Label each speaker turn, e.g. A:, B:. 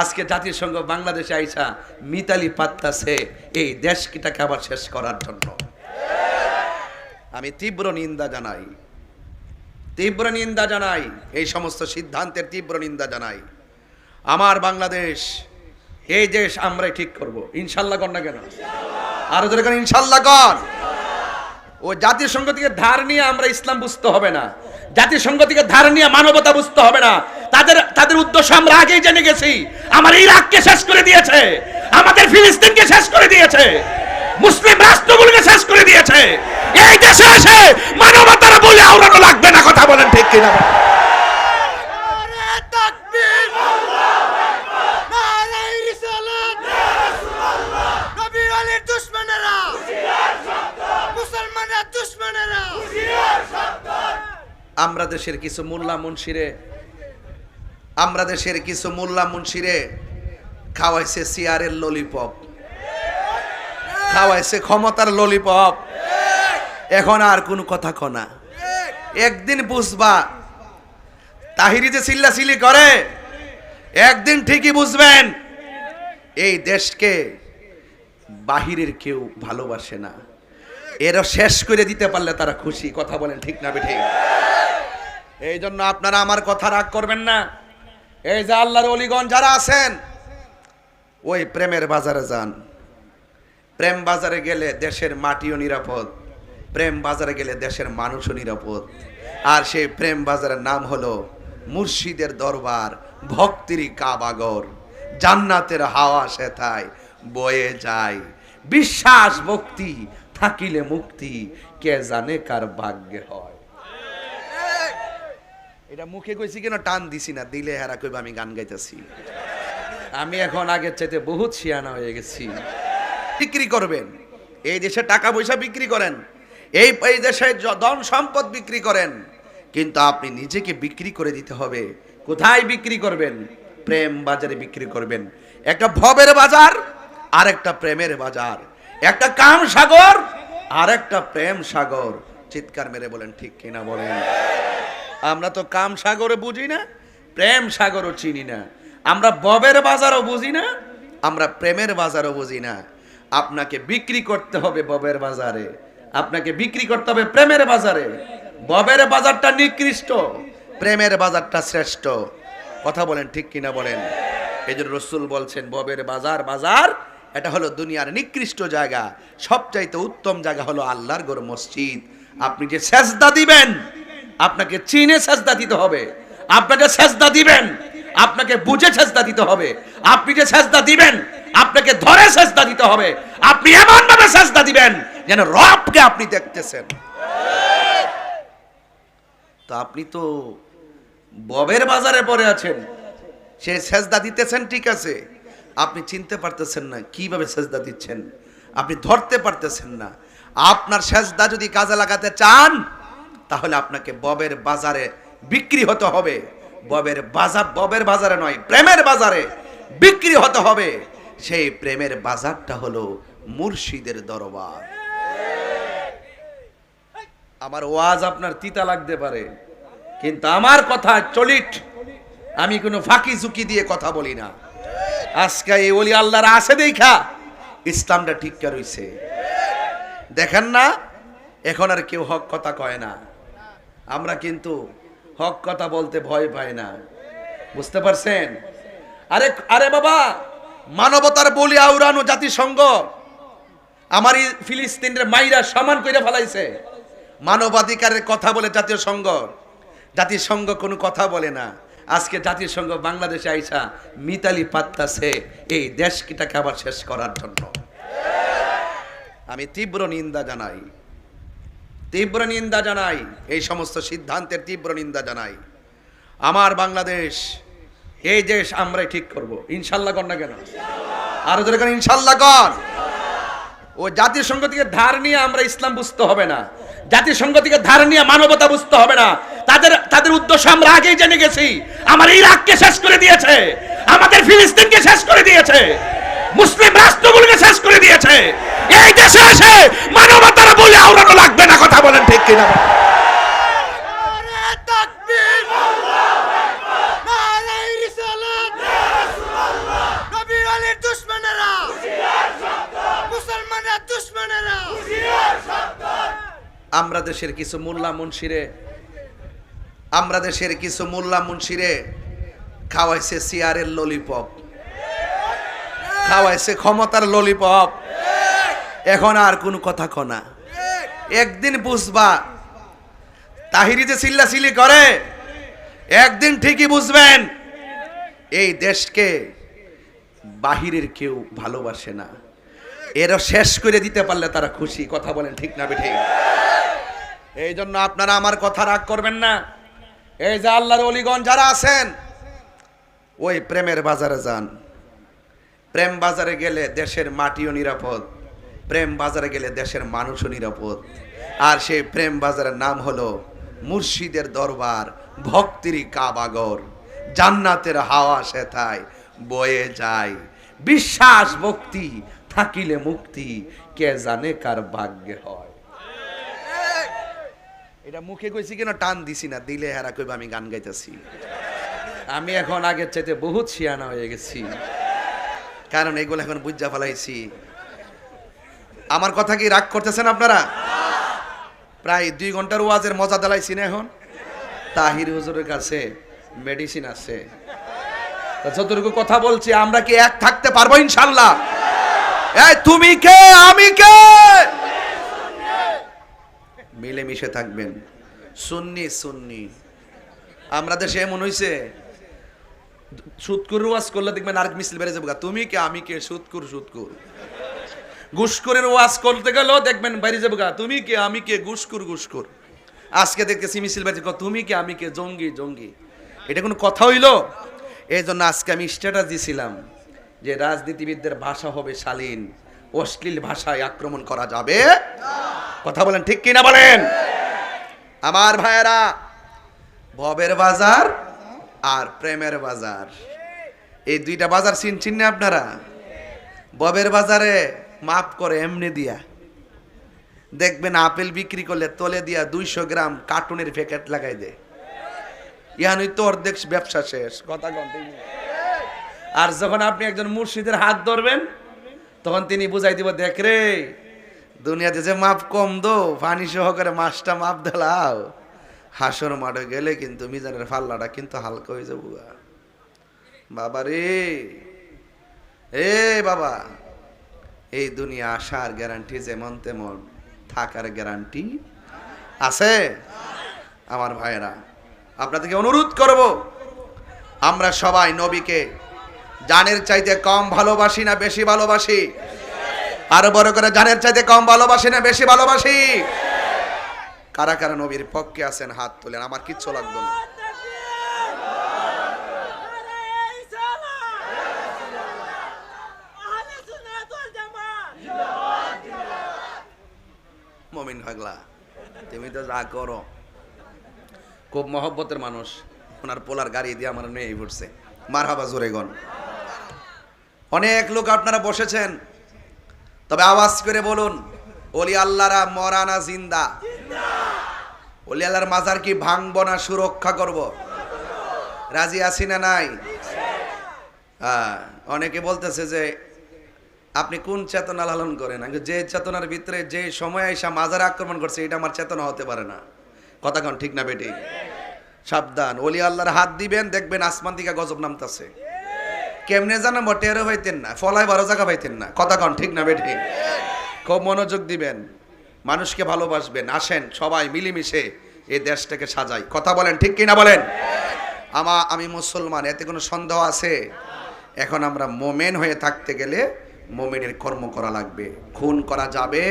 A: আজকে জাতিসংঘ বাংলাদেশে আইসা মিতালি পাত্তাছে এই দেশটাকে আবার শেষ করার জন্য। আমি তীব্র নিন্দা জানাই, তীব্র নিন্দা জানাই, এই সমস্ত সিদ্ধান্তের তীব্র নিন্দা জানাই। আমার বাংলাদেশ, এই দেশ আমরাই ঠিক করব। ইনশাল্লাহ কর না কেন? আরও ধরে ইনশাল্লাহ কর। ও জাতিসংঘ সংঘ থেকে ধার নিয়ে আমরা ইসলাম বুঝতে হবে না। জাতিসংঘ সংঘ থেকে ধার নিয়ে মানবতা বুঝতে হবে না। তাদের তাদের উদ্দেশ্য আমরা আগেই জেনে গেছি। আমার ইরাককে শেষ করে দিয়েছে। আমাদের ফিলিস্তিনকে শেষ করে দিয়েছে। মুসলিম রাষ্ট্রগুলোকে শেষ করে দিয়েছে। এই দেশে এসে মানবতার বলে আওড়ানো লাগবে না, কথা বলেন ঠিক কিনা? আমরা দেশের কিছু মোল্লা মুন্সিরে, আমরা দেশের কিছু মোল্লা মুন্সিরে খাওয়াইছে সিয়ারের ললিপপ। খাওয়াইছে ক্ষমতার ললিপপ। এখন আর কোনো কথা কনা একদিন বুঝবা, তাহিরি যে চিল্লাচিল্লি করে, একদিন ঠিকই বুঝবেন, এই দেশকে বাহিরের কেউ ভালোবাসে না। এরা শেষ করে দিতে পারলে তারা খুশি, কথা বলেন ঠিক না বেঠিক এই জন্য আপনারা আমার কথা রাগ করবেন না। এই যে আল্লাহর অলিগণ যারা আছেন, ওই প্রেমের বাজারে যান। প্রেম বাজারে গেলে দেশের মাটিও নিরাপদ, প্রেম বাজারে গেলে দেশের মানুষও নিরাপদ। আর সেই প্রেম বাজারের নাম হলো মুর্শিদের দরবার ভক্তিরই কাবাগর। জান্নাতের হাওয়া সেথায় বয়ে যায়। বিশ্বাস, ভক্তি, থাকিলে মুক্তি, কে জানে কার ভাগ্যে হয়। এটা মুখে কইছি কেন, টান দিছি না, দিলে হেরা কইবা আমি গান গাইতেছি। আমি এখন আগের চাইতে বহুত শিয়ানা হয়ে গেছি। বিক্রি করবেন, এই দেশে টাকা পয়সা বিক্রি করেন, এই এই দেশে ধন সম্পদ বিক্রি করেন, কিন্তু আপনি নিজেকে বিক্রি করে দিতে হবে। কোথায় বিক্রি করবেন? প্রেম বাজারে বিক্রি করবেন। একটা ভবের বাজার আর একটা প্রেমের বাজার। একটা কাম সাগর আর একটা প্রেম সাগর। চিৎকার মেরে বলেন, ঠিক কিনা বলেন? আমরা তো কাম সাগরে বুঝি না, প্রেম সাগরও চিনি না। আমরা ববের বাজারও বুঝি না, আমরা প্রেমের বাজারও বুঝি না। আপনাকে বিক্রি করতে হবে ববের বাজারে। আপনাকে বিক্রি করতে হবে প্রেমের বাজারে। ববের বাজারটা নিকৃষ্ট, প্রেমের বাজারটা শ্রেষ্ঠ। কথা বলেন ঠিক কিনা বলেন? এই জন্য রসুল বলছেন, ববের বাজার বাজার, এটা হলো দুনিয়ার নিকৃষ্ট জায়গা। সবচাইতে উত্তম জায়গা হলো আল্লাহর গর মসজিদ। আপনি যে সেজদা দিবেন আপনাকে চিনে সেজদা দিতে হবে। আপনাকে সেজদা দিবেন। আপনাকে বুঝে সেজদা দিতে হবে। আপনি যে সেজদা দিবেন, আপনাকে ধরে সেজদা দিতে হবে। আপনি এমন ভাবে সেজদা দিবেন যেন রবকে আপনি দেখতেছেন। তো আপনি তো ববের বাজারে পড়ে আছেন। সে সেজদা দিতেছেন ঠিক আছে। আপনি চিনতে পারতেছেন না কীভাবে সেজদা দিচ্ছেন। আপনি ধরতে পারতেছেন না। আপনার সেজদা যদি কাজে লাগাতে চান তাহলে আপনাকে ববের বাজারে বিক্রি হতে হবে। ববের বাজার ববের বাজারে নয়, প্রেমের বাজারে বিক্রি হতে হবে। সেই প্রেমের বাজারটা হলো মুর্শিদের দরবার। আমার ওয়াজ আপনার তিতা লাগতে পারে, কিন্তু আমার কথা চলিট। আমি কোনো ফাঁকি ঝুঁকি দিয়ে কথা বলি না। আজকে এই ওলি আল্লাহর আছে দেখা, ইসলামটা ঠিক রইছে। দেখেন না, এখন আর কেউ হক কথা কয় না। আমরা কিন্তু হক কথা বলতে ভয় পাই না। বুঝতে পারছেন? আরে আরে বাবা, মানবতার বলি আউরানো জাতিসংঘ আমার ফিলিস্তিনের মাইরা সমান কইরা ফেলাইছে। মানবাধিকারের কথা বলে জাতীয় সংঘ জাতিসংঘ কোনো কথা বলে না। আজকে জাতীয় সংঘ বাংলাদেশে আইসা মিতালি পাত্তাছে এই দেশটাকে আবার শেষ করার জন্য। আমি তীব্র নিন্দা জানাই। তীব্র নিন্দা জানাই, এই সমস্ত সিদ্ধান্তের তীব্র নিন্দা জানাই। আমার বাংলাদেশ, এই দেশ আমরাই ঠিক করব। ইনশাল্লাহ কর না কেন? আরও ধরে ইনশাল্লাহ কর। ও জাতীয় সংঘ থেকে ধার নিয়ে আমরা ইসলাম বুঝতে হবে না। জাতিসংঘ থেকে ধার নিয়ে মানবতা বুঝতে হবে না। তাদের তাদের উদ্দেশ্য আমরা আগেই জেনে গেছি। আমার ইরাককে শেষ করে দিয়েছে। আমাদের ফিলিস্তিনকে শেষ করে দিয়েছে। মুসলিম রাষ্ট্রগুলোকে শেষ করে দিয়েছে। এই দেশে এসে মানবতার বলে আওড়ানো লাগবে না, কথা বলেন ঠিক কিনা? আমরা দেশের কিছু মোল্লা মুন্সিরে, আমরা দেশের কিছু মোল্লা মুন্সিরে খাওয়াইছে সিয়ারের ললিপপ খাওয়াইছে ক্ষমতার ললিপপ এখন আর কোনো কথা কনা একদিন বুঝবা, তাহিরি যে চিল্লাচিল্লি করে, একদিন ঠিকই বুঝবেন, এই দেশকে বাহিরের কেউ ভালোবাসে না। এরা শেষ করে দিতে পারলে তারা খুশি, কথা বলেন ঠিক না বেঠিক এই জন্য আপনারা আমার কথা রাগ করবেন না। এই যে আল্লাহর অলিগণ যারা আছেন, ওই প্রেমের বাজারে যান। প্রেম বাজারে গেলে দেশের মাটিও নিরাপদ। প্রেম বাজারে গেলে দেশের মানুষও নিরাপদ। আর সেই প্রেম বাজারের নাম হলো মুর্শিদের দরবার, ভক্তির কাবাগর। জান্নাতের হাওয়া সেথায় বয়ে যায়। বিশ্বাস ভক্তি, থাকিলে মুক্তি, কে জানে কার ভাগ্যে হয়। এটা মুখে কইছি কেন, টান দিছি না, দিলে হেরা কইবা আমি গান গাইতেছি। আমি এখন আগের চাইতে বহুত শিয়ানা হয়ে গেছি। কারণ এগুলো এখন বুঝা ফেলাইছি আমার কথা কি রাগ করতেছেন আপনারা? প্রায় দুই ঘণ্টার ওয়াজের মজা দিলাইছি না এখন? তাহির হুজুরের কাছে মেডিসিন আছে। যতটুকু কথা বলছি, আমরা কি এক থাকতে পারব ইনশাল্লাহ? তুমি কে? আমি কে? মিলেমিশে থাকবেন। সুন্নি সুন্নি। আমরা দেশে এমন হইছে, সুৎকুর ওয়াজ করলে দেখবেন আরেক মিছিল বেড়ে যাবে। তুমি কে? আমি কে? সুৎকুর সুৎকুর। গুসকুরের ওয়াজ করতে গেলেও দেখবেন বাইরে যাবে গা। তুমি কে, আমি কে গুসকুর গুসকুর আজকে দেখতেছি মিছিল বেড়ে তুমি কে, আমি কে, জঙ্গি জঙ্গি। এটা কোনো কথা হইল? এই জন্য আজকে আমি স্ট্যাটাস দিছিলাম যে রাজনীতিবিদদের ভাষা হবে শালীন, অশ্লীল ভাষায় আক্রমণ করা যাবে। কথা বলেন ঠিক কিনা বলেন? আমার ভাইয়েরা, ভবের বাজার আর প্রেমের বাজার। এই দুইটা বাজার চিন চিনে আপনারা? ববের বাজারে মাপ করে এমনি দিয়া। দেখবেন আপেল বিক্রি করলে তলে দিয়া দুইশো গ্রাম কার্টুনের প্যাকেট লাগাই দে ইয়ানুই তো অর্ধেক ব্যবসা শেষ, কথা আর যখন আপনি একজন মুর্শিদের হাত ধরবেন, তখন তিনি বুঝাই দিব, দেখ রে, দুনিয়াতে যে মাপ কম দো পানি সহকারে মাছটা মাপ দিলাও হাসর মাঠে গেলে কিন্তু মিজানের ফাল্লাটা কিন্তু হালকা হয়ে যাব। বাবা রে, এ বাবা। এই দুনিয়া আসার গ্যারান্টি যেমন তেমন থাকার গ্যারান্টি আছে? আমার ভাইয়েরা, আপনাদেরকে অনুরোধ করব, আমরা সবাই নবীকে জানের চাইতে কম ভালোবাসি না বেশি ভালোবাসি? আরও বড় করে জানের চাইতে কম ভালোবাসি না বেশি ভালোবাসি? কারা কারা নবীর পক্ষে আছেন হাত তোলেন, আমার কিচ্ছু লাগবে না। মমিন ভাগলা তুমি তো যা করো। খুব মহব্বতের মানুষ। ওনার পোলার গাড়ি দিয়ে আমার মেয়ে পড়ছে মার হাবা জোরে গন অনেক লোক আপনারা বসেছেন। তবে আওয়াজ করে বলুন ওলি আল্লাহরা মরানা জিন্দা? ওলি আল্লাহর মাজার কি ভাঙবো না সুরক্ষা করব? রাজি আছি না নাই? হ্যাঁ অনেকে বলতেছে যে আপনি কোন চেতনা লালন করেন? যে চেতনার ভিতরে যে সময় আইসা মাজার আক্রমণ করছে, এটা আমার চেতনা হতে পারে না। কথা কন ঠিক না বেটি? সাবধান। ওলি আল্লাহর হাত দিবেন, দেখবেন আসমান দিকে গজব নামতাছে। কেমনে জানা মোটেরও পাইতেন না, ফলায় বারো জায়গা পাইতেন না। কথা কন ঠিক না বেটি? খুব মনোযোগ দিবেন। মানুষকে ভালোবাসবেন, আসেন সবাই মিলেমিশে এই দেশটাকে সাজাই। কথা বলেন ঠিক কিনা বলেন? আমা আমি মুসলমান, এতে কোনো সন্দেহ আছে? এখন আমরা মোমেন হয়ে থাকতে গেলে মোমেনের কর্ম করা লাগবে খুন করা যাবে।